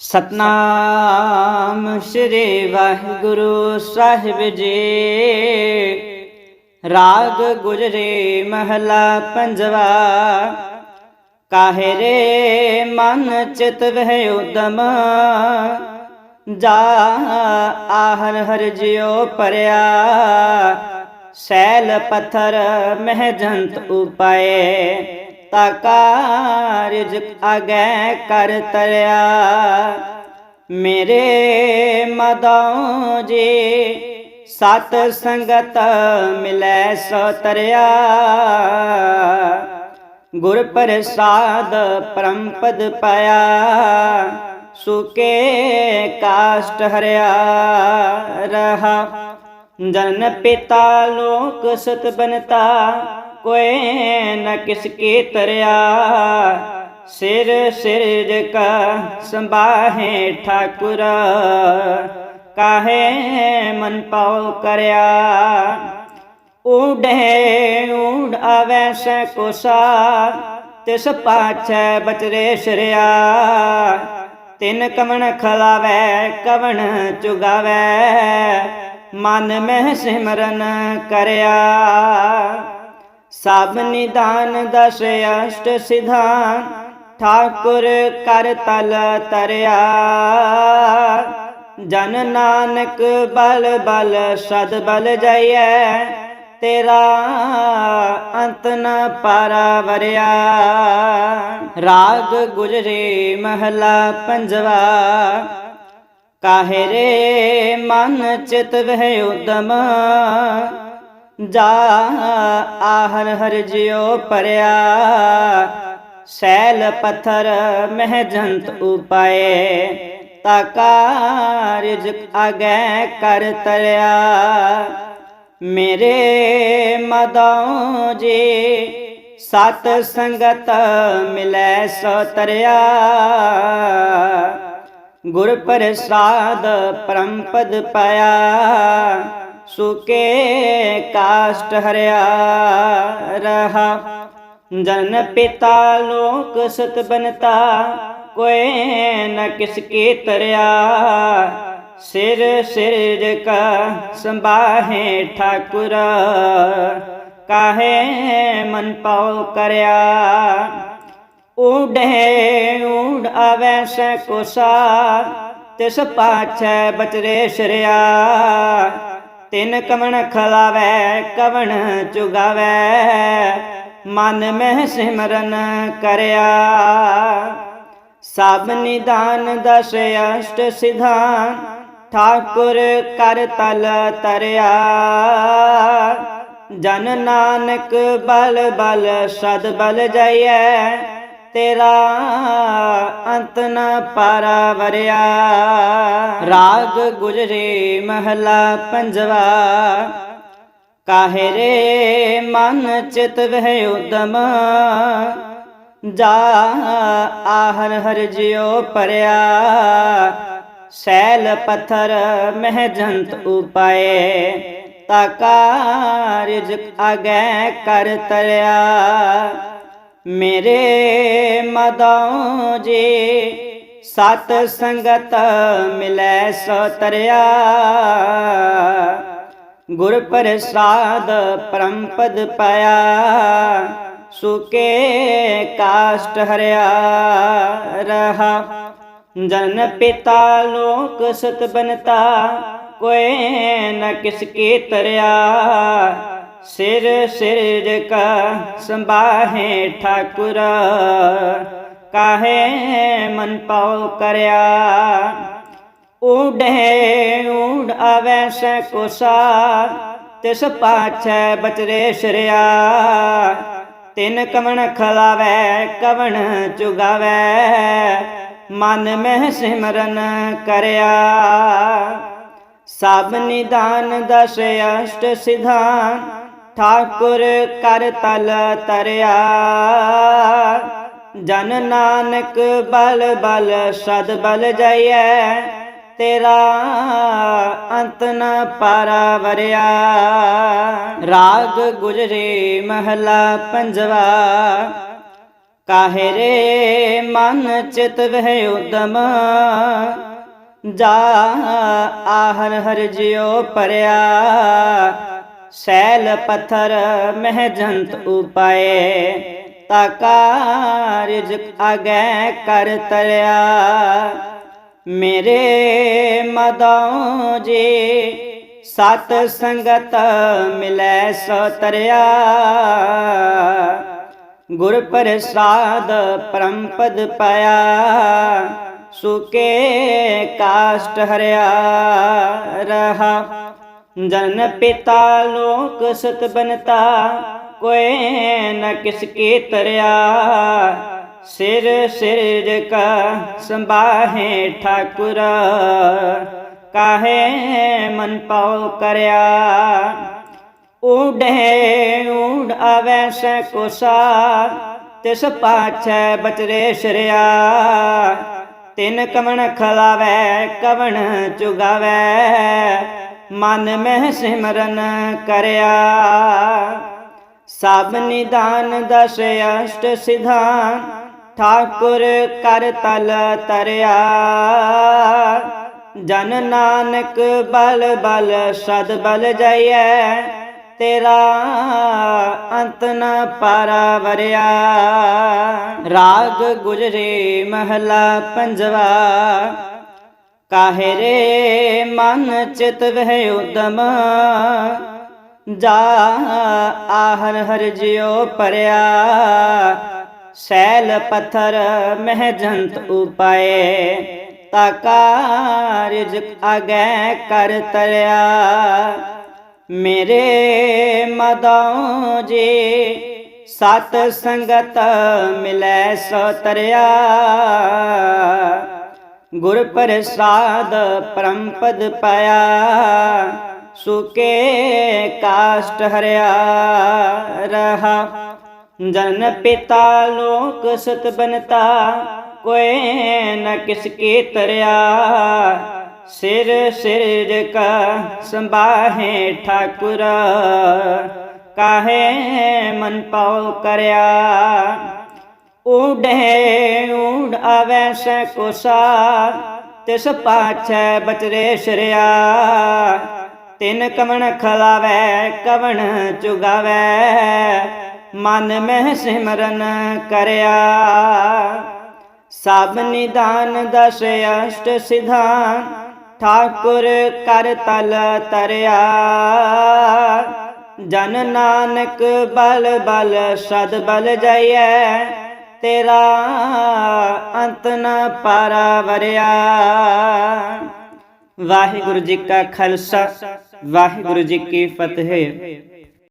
ਸਤਨਾਮ ਸ੍ਰੀ ਵਾਹਿਗੁਰੂ ਸਾਹਿਬ ਜੀ। ਰਾਗ ਗੁਜਰੇ ਮਹਲਾ ਪੰਜਵਾ ਕਾਹਰੇ ਮਨ ਚਿਤ ਵਹਿ ਉਦਮ? ਜਾ ਆਹਰ ਹਰ ਜਿਉ ਪਰਿਆ, ਸੈਲ ਪੱਥਰ ਮਹਿ ਜੰਤ ਉਪਾਏ। ਤਾ ਕਾਰਜ ਅਗੈ ਕਰ ਤਰਿਆ ਮੇਰੇ ਮਦਉ ਜੀ ਸਤ ਸੰਗਤ ਮਿਲੈ ਸੋ ਤਰਿਆ। ਗੁਰ ਪ੍ਰਸਾਦ ਪਰਮ ਪਦ ਪਾਇਆ, ਸੁਕੇ ਕਾਸ਼ਟ ਹਰਿਆ ਰਹਾ। ਜਨ ਪਿਤਾ ਲੋਕ ਸਤ ਬਨਤਾ ਕੋਏ ਨ ਕਿਸ ਕੀ ਤਰਿਆ ਸਿਰ ਸਿਰਜ ਕਾ ਸੰਭਾਹੇ ਠਾਕੁਰ ਕਾਹੇ ਮਨ ਪਾਉ ਕਰਿਆ ਊੜੇ ਊੜ ਆਵੈ ਸੈ ਕੋਸਾ ਤਿਸ ਪਾਛੈ ਬਚਰੇ ਸ਼ਰਿਆ ਤਿਨ ਕਵਣ ਖਲਾਵੈ ਕਵਣ ਚੁਗਾਵੈ ਮਨ ਮਹਿ ਸਿਮਰਨ ਕਰਿਆ ਸਭ ਨਿਦਾਨ ਦਸ ਅਸ਼ਟ ਸਿਧਾਨ, ਠਾਕੁਰ ਕਰ ਤਲ ਤਰਿਆ। ਜਨ ਨਾਨਕ ਬਲ ਬਲ, ਸਦ ਬਲ ਜਾਈਐ, ਤੇਰਾ ਅੰਤ ਨ ਪਾਰਾ ਵਰਿਆ। ਰਾਗ ਗੁਜਰੇ ਮਹਲਾ ਪੰਜਵਾ ਕਾਹਰੇ ਮਨ ਚਿਤ ਵਹਿ ਉਦਮ। ਜਾ ਆਹਰ ਹਰ ਜਿਉ ਪਰਿਆ। ਸੈਲ ਪੱਥਰ ਮਹਿ ਜੰਤ ਉਪਾਏ। ਤਾ ਕਾਰਜ ਅਗੈ ਕਰ ਤਰਿਆ ਮੇਰੇ ਮਦਉ ਜੀ ਸਤ ਸੰਗਤ ਮਿਲੈ ਸੋ ਤਰਿਆ। ਗੁਰ ਪ੍ਰਸਾਦ ਪਰਮ ਪਦ ਪਾਇਆ। ਸੁਕੇ ਕਾਸ਼ਟ ਹਰਿਆ ਰਹਾ। ਜਨ ਪਿਤਾ ਲੋਕ ਸਤ ਬਨਤਾ, ਕੋਏ ਨ ਕਿਸ ਕੀ ਤਰਿਆ। ਸਿਰ ਸਿਰਜ ਕਾ ਸੰਭਾਹੇ ਠਾਕੁਰ, ਕਾਹੇ ਮਨ ਪਾਉ ਕਰਿਆ। ਊੜੇ ਊੜ ਆਵੈ ਸੈ ਕੋਸਾ, ਤਿਸ ਪਾਛੈ ਬਚਰੇ ਸ਼ਰਿਆ। ਤਿਨ ਕਵਣ ਖਲਾਵੈ, ਕਵਣ ਚੁਗਾਵੈ। ਮਨ ਮਹਿ ਸਿਮਰਨ ਕਰਿਆ। ਸਭ ਨਿਦਾਨ ਦਸ ਅਸ਼ਟ ਸਿਧਾਨ, ਠਾਕੁਰ ਕਰ ਤਲ ਤਰਿਆ। ਜਨ ਨਾਨਕ ਬਲ ਬਲ, ਸਦ ਬਲ ਜਾਈਐ। ਤੇਰਾ ਅੰਤ ਨ ਪਾਰਾ ਵਰਿਆ ਰਾਗ ਗੁਜਰੇ ਮਹਲਾ ਪੰਜਵਾ। ਕਾਹਰੇ ਮਨ ਚਿਤ ਵਹਿ ਉਦਮ। ਜਾ ਆਹਰ ਹਰ ਜਿਉ ਪਰਿਆ। ਸੈਲ ਪੱਥਰ ਮਹਿ ਜੰਤ ਉਪਾਏ। ਤਾ ਕਾਰਜ ਅਗੈ ਕਰ ਤਰਿਆ। ਮੇਰੇ ਮਦਉ ਜੀ, ਸਤ ਸੰਗਤ ਮਿਲੈ ਸੋ ਤਰਿਆ। ਗੁਰ ਪ੍ਰਸਾਦ ਪਰਮ ਪਦ ਪਾਇਆ, ਸੁਕੇ ਕਾਸ਼ਟ ਹਰਿਆ ਰਹਾ। ਜਨ ਪਿਤਾ ਲੋਕ ਸਤ ਬਨਤਾ ਕੋਏ ਨ ਕਿਸ ਕੀ ਤਰਿਆ। ਸਿਰ ਸਿਰ ਕਾ ਸੰਭਾਹੇ ਠਾਕੁਰ, ਕਾਹੇ ਮਨ ਪਾਉ ਕਰਿਆ? ਊੜੇ ਊੜ ਆਵੈ ਸੈ ਕੋਸਾ, ਤਿਸ ਪਾਛੈ ਬਚਰੇ ਸ਼ਰਿਆ। ਤਿਨ ਕਵਣ ਖਲਾਵੈ, ਕਵਣ ਚੁਗਾਵੈ, ਮਨ ਮਹਿ ਸਿਮਰਨ ਕਰਿਆ। ਸਭ ਨਿਦਾਨ ਦਸ ਅਸ਼ਟ ਸਿਧਾਨ ਠਾਕੁਰ ਕਰ ਤਲ ਤਰਿਆ। ਜਨ ਨਾਨਕ ਬਲ ਬਲ ਸਦ ਬਲ ਜਾਈਐ। ਤੇਰਾ ਅੰਤ ਨ ਪਾਰਾ ਵਰਿਆ। ਰਾਗ ਗੁਜਰੇ ਮਹਲਾ ਪੰਜਵਾ। ਕਾਹਰੇ ਮਨ ਚਿਤ ਵਹਿ ਉਦਮ। ਜਾ ਆਹਰ ਹਰ ਜਿਉ ਪਰਿਆ। ਸੈਲ ਪੱਥਰ ਮਹਿ ਜੰਤ ਉਪਾਏ, ਤਾਕਾ ਰਿਜਕ ਆਗੈ ਕਰ ਤਰਿਆ। ਮੇਰੇ ਮਦਉ ਜੀ, ਸਤ ਸੰਗਤ ਮਿਲੈ ਸੋ ਤਰਿਆ। ਗੁਰ ਪ੍ਰਸਾਦ ਪਰਮ ਪਦ ਪਾਇਆ, ਸੁਕੇ ਕਾਸ਼ਟ ਹਰਿਆ ਰਹਾ। ਜਨ ਪਿਤਾ ਲੋਕ ਸਤ ਬਨਤਾ, ਕੋਏ ਨ ਕਿਸ ਕੀ ਤਰਿਆ। ਸਿਰ ਸਿਰਜ ਕਾ ਸੰਭਾਹੇ ਠਾਕੁਰ, ਕਾਹੇ ਮਨ ਪਾਉ ਕਰਿਆ। ਊੜੇ ਊੜ ਆਵੈ ਸੈ ਕੋਸਾ, ਤਿਸ ਪਾਛੈ ਬਚਰੇ ਸ਼ਰਿਆ। ਤਿਨ ਕਵਣ ਖਲਾਵੈ, ਕਵਣ ਚੁਗਾਵੈ ਮਨ ਮਹਿ ਸਿਮਰਨ ਕਰਿਆ। ਸਭ ਨਿਦਾਨ ਦਸ ਅਸ਼ਟ ਸਿਧਾਨ, ਠਾਕੁਰ ਕਰ ਤਲ ਤਰਿਆ। ਜਨ ਨਾਨਕ ਬਲ ਬਲ, ਸਦ ਬਲ ਜਾਈਐ, ਤੇਰਾ ਅੰਤ ਨ ਪਾਰਾ ਵਰਿਆ ਰਾਗ ਗੁਜਰੇ ਮਹਲਾ ਪੰਜਵਾ ਕਾਹਰੇ ਮਨ ਚਿਤ ਵਹਿ ਉਦਮ? ਜਾ ਆਹਰ ਹਰ ਜਿਉ ਪਰਿਆ। ਸੈਲ ਪੱਥਰ ਮਹਿ ਜੰਤ ਉਪਾਏ। ਤਾਕਾ ਰਿਜਕ ਆਗੈ ਕਰ ਤਰਿਆ ਮੇਰੇ ਮਦਉ ਜੀ ਸਤ ਸੰਗਤ ਮਿਲੈ ਸੋ ਤਰਿਆ। ਗੁਰ ਪ੍ਰਸਾਦ ਪਰਮ ਪਦ ਪਾਇਆ, ਸੁਕੇ ਕਾਸ਼ਟ ਹਰਿਆ ਰਹਾ। ਜਨ ਪਿਤਾ ਲੋਕ ਸਤ ਬਨਤਾ, ਕੋਏ ਨ ਕਿਸ ਕੀ ਤਰਿਆ। ਸਿਰ ਸਿਰ ਕਾ ਸੰਭਾਹੇ ਠਾਕੁਰ, ਕਾਹੇ ਮਨ ਪਾਉ ਕਰਿਆ। ਊੜੇ ਊੜ ਆਵੈ ਸੈ ਕੋਸਾ ਤਿਸ ਪਾਛੈ ਬਚਰੇ ਸ਼ਰਿਆ ਤਿਨ ਕਵਣ ਖਲਾਵੈ ਕਵਣ ਚੁਗਾਵੈ ਮਨ ਮਹਿ ਸਿਮਰਨ ਕਰਿਆ ਸਭ ਨਿਦਾਨ ਦਸ ਅਸ਼ਟ ਸਿਧਾਨ ਠਾਕੁਰ ਕਰ ਤਲ ਤਰਿਆ ਜਨ ਨਾਨਕ ਬਲ ਬਲ ਸਦ ਬਲ ਜਾਈਐ ਤੇਰਾ ਅੰਤ ਨ ਪਾਰਾ ਵਰਿਆ ਵਾਹਿਗੁਰੂ ਜੀ ਕਾ ਖਾਲਸਾ ਵਾਹਿਗੁਰੂ ਜੀ ਕੀ ਫਤਿਹ।